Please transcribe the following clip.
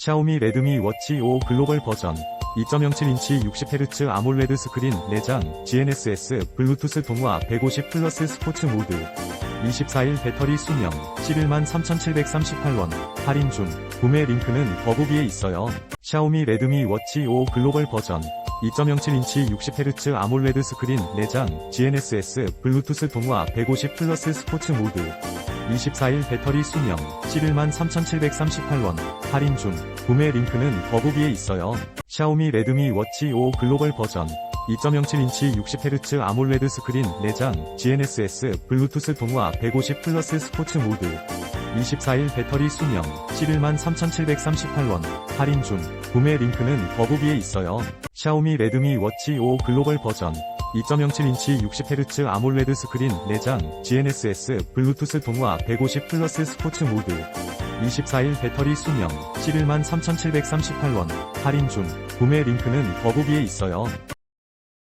샤오미 레드미 워치 5 글로벌 버전 2.07인치 60Hz 아몰레드 스크린 내장 GNSS 블루투스 통화 150 플러스 스포츠 모드 24일 배터리 수명 11만 3,738원 할인 중 구매 링크는 더보기에 있어요. 샤오미 레드미 워치 5 글로벌 버전 2.07인치 60Hz 아몰레드 스크린 내장 GNSS 블루투스 통화 150 플러스 스포츠 모드 24일 배터리 수명 11만 3,738원. 할인 중. 구매 링크는 더보기에 있어요. 샤오미 레드미 워치 5 글로벌 버전. 2.07인치 60Hz 아몰레드 스크린 내장. GNSS 블루투스 통화 150 플러스 스포츠 모드. 24일 배터리 수명 11만 3,738원. 할인 중. 구매 링크는 더보기에 있어요. 샤오미 레드미 워치 5 글로벌 버전 2.07인치 60Hz 아몰레드 스크린 내장 GNSS 블루투스 통화 150 플러스 스포츠 모드 24일 배터리 수명 11만 3,738원 할인 중 구매 링크는 더보기에 있어요.